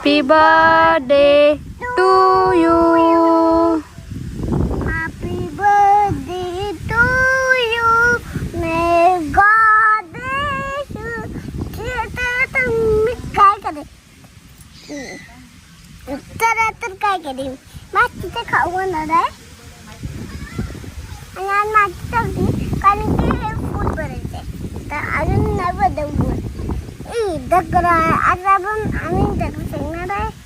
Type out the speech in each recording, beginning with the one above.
Happy birthday to you Happy birthday to you. May God bless you. काय करेन तर तर काय करेन मातीचं खाऊ होणार आहे आणि आज माती टाकली कारण की 댓글에 아랍은 아닌데 그 생각해.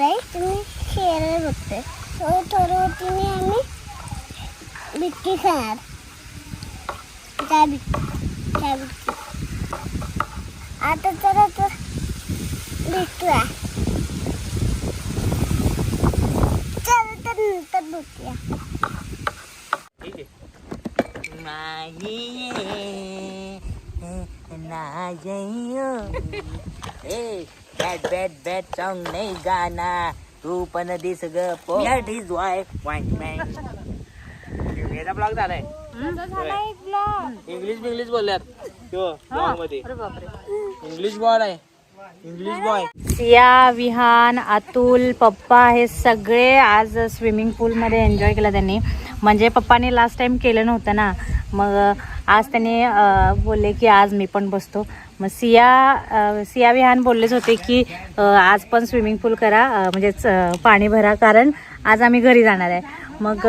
ধরাই তুমি শেয়ারে করতে। ওই ধরো তুমি আমি বিক্রি খার যা বিক্রি আর তো তোরা তো বিক্রা চলো नाही नाही ए बॅट बॅट बॅट सॉंग नाही गाना. तू पण दिस ग दॅट इज वाय याचा ब्लॉग झालाय. इंग्लिश इंग्लिश बोलल्यात. तो ब्लॉगमध्ये इंग्लिश बॉल आहे. English boy. सिया विहान अतुल पप्पा हे सगळे आज स्विमिंग पूलमध्ये एन्जॉय केलं त्यांनी. म्हणजे पप्पाने लास्ट टाईम केलं नव्हतं ना. मग आज त्याने बोलले की आज मी पण बसतो. मग सिया सिया विहान बोललेच होते की आज पण स्विमिंग पूल करा म्हणजेच पाणी भरा कारण आज आम्ही घरी जाणार आहे. मग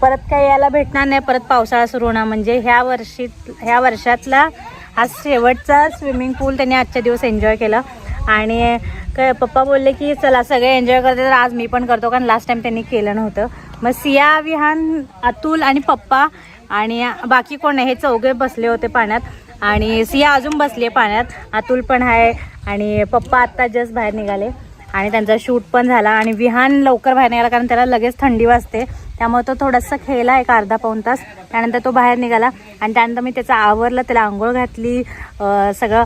परत काही यायला भेटणार नाही परत पावसाळा सुरू होणार. म्हणजे ह्या वर्षीत ह्या वर्षातला हा शेवटचा स्विमिंग पूल त्यांनी आजच्या दिवस एन्जॉय केला. आणि काय पप्पा बोलले की चला सगळे एन्जॉय करते तर आज मी पण करतो कारण लास्ट टाईम त्यांनी केलं नव्हतं. मग सिया विहान अतुल आणि पप्पा आणि बाकी कोण हे चौघे बसले होते पाण्यात. आणि सिया अजून बसली आहे पाण्यात. अतुल पण आहे आणि पप्पा आत्ता जस्ट बाहेर निघाले. आणि त्यांचा शूट पण झाला. आणि विहान लवकर बाहेर निघाला कारण त्याला लगेच थंडी वाजते. त्यामुळे तो थोडासा खेळला एक अर्धा पाऊण तास. त्यानंतर तो बाहेर निघाला. आणि त्यानंतर मी त्याचा आवरलं त्याला आंघोळ घातली सगळं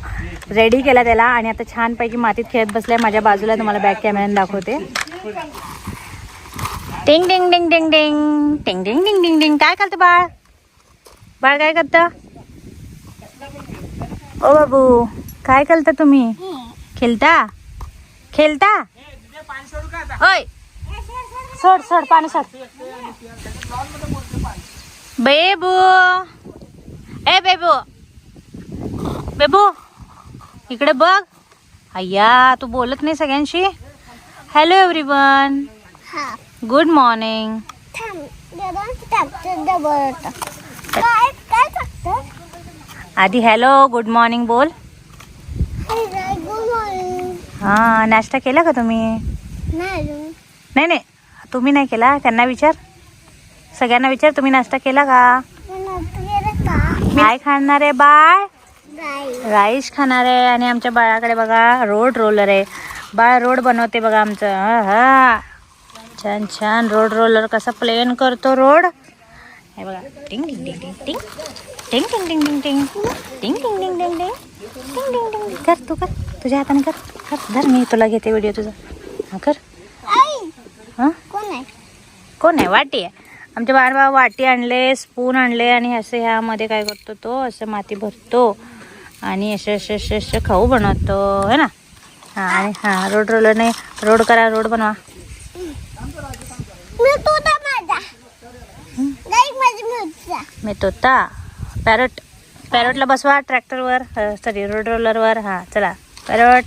रेडी केलं त्याला. आणि आता छानपैकी मातीत खेळत बसलाय माझ्या बाजूला तुम्हाला बॅक कॅमेऱ्याने दाखवते. टिंग डिंग डिंग डिंग डिंग टिंग डिंग डिंग डिंग डिंग काय करतं बाळ? बाळ काय करतं? ओ बाबू काय करता तुम्ही? खेळता? खेळता? होय. सोड सोड पाणी सोड. बेबू. ए बेबू. बेबू इकडे बघ. अय्या तू बोलत नाही सगळ्यांशी? हॅलो एव्हरीवन गुड मॉर्निंग आधी हॅलो गुड मॉर्निंग बोल गुड मॉर्निंग हां नाश्ता केला का तुम्ही नाही. नाही नाही तुम्ही नाही केला त्यांना विचार सगळ्यांना विचार तुम्ही नाश्ता केला का काय खाणार आहे बाळ नाही राईस खाणार आहे आणि आमच्या बाळाकडे बघा रोड रोलर आहे बाळ रोड बनवते बघा आमचं हा हा छान छान रोड रोलर कसा प्लेन करतो रोड हे बघा टिंग टिंग टिंग टिंग टिंग टिंग टिंग टिंग टिंग टिंग टिंग टिंग टिंग टिंग टिंग टिंग टिंग कर तू कर तुझ्या हाताने कर कर धर मी तुला घेते व्हिडिओ तुझा हा कर हां कोण आहे कोण आहे वाटी आहे आमच्या बाळा वाटी आणले स्पून आणले आणि असं ह्यामध्ये काय करतो तो असं माती भरतो आणि असे असे असे असे खाऊ बनवतो है ना हां आणि हां रोड रोलरने रोड करा रोड बनवा मी तोता पॅरट पॅरटला बसवा ट्रॅक्टरवर सॉरी रोड रोलरवर हां चला. पॅरट.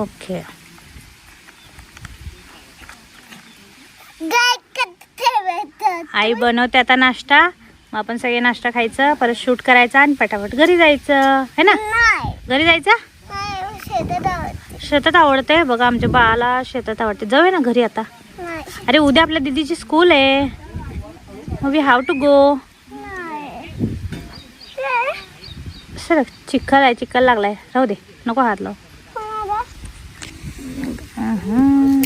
ओके. आई बनवते आता नाश्ता. मग आपण सगळे नाश्ता खायचं परत शूट करायचा आणि पटापट घरी जायचं. है ना? नाही. घरी जायचं? शेतात आवडते. शेतात आवडते? बघा आमच्या बाळाला शेतात आवडते. जाऊया ना घरी आता. अरे उद्या आपल्या दीदीची स्कूल आहे. We have to go. Sir चिखल आहे चिखल लागलाय. राहू दे. नको हात लाव. अहं.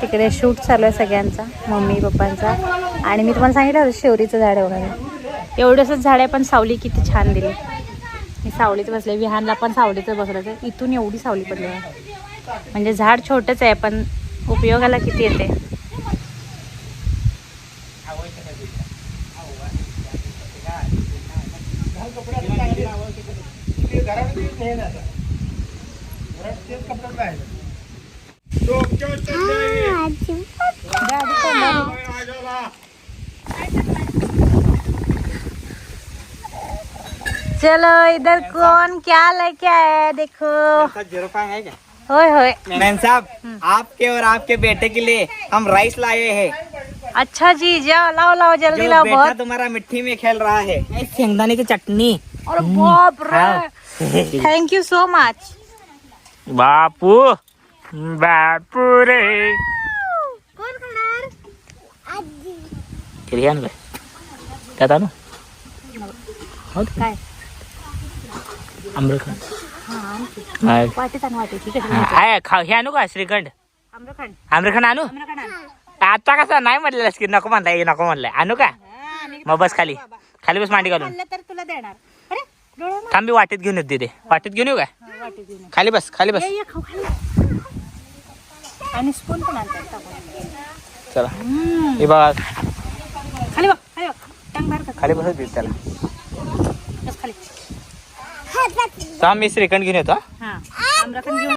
तिकडे शूट चालू आहे सगळ्यांचा मम्मी पप्पांचा. आणि मी तुम्हाला सांगितलं होतं शेवरीचं झाड वगैरे. एवढंसंच झाड आहे पण सावली किती छान दिली मी सावलीत बसले विहानला पण सावलीतच बसवलं इथून एवढी सावली पडली आहे म्हणजे झाड छोटंच आहे पण उपयोगाला किती येते चलो इधर कौन क्या लेके आया है देखो। ज़ीरो है क्या? होय होय। मैन साहब आपके और आपके बेटे के लिए हम राइस लाए हैं। अच्छा जी जाओ लाओ लाओ जल्दी लाओ बेटा बहुत। तुम्हारा मिट्टी में खेल रहा है शेंगदाने की चटनी। अरे बाप रे। थैंक यू सो मच बापू बापू रे। कोण खाणार आजी। किती आणलं त्यात आणू काय? आम्रखंड. हा वाटेत आण आहे हे आणू का श्रीखंड? आम्रखंड. आम्रखंड आणू? आम्रखंड आण. आता कसा नाही म्हटलेलंस की नको म्हणताय नको म्हणलंय. आणू का? हा, आणि मग बस खाली. खाली बस मांडी घालून. खाल्लं तर तुला देणार. अरे डोळे मार. थांबी वाटेत घेऊन येते ते. वाटेत घेऊन येऊ का? हा, वाटेत घेऊन ये. खाली बस खाली बस. ये, ये, खाऊ खाली. आणि स्पून पण आणतात टाकून. चला. हम्म. हे बघा. खाली बघ खाली बघ. टांग बाहेर कर. खाली बसत त्याला. बस खाली. थांब मी श्रीखंड घेऊन येतो हा. आम्रखंड घेऊन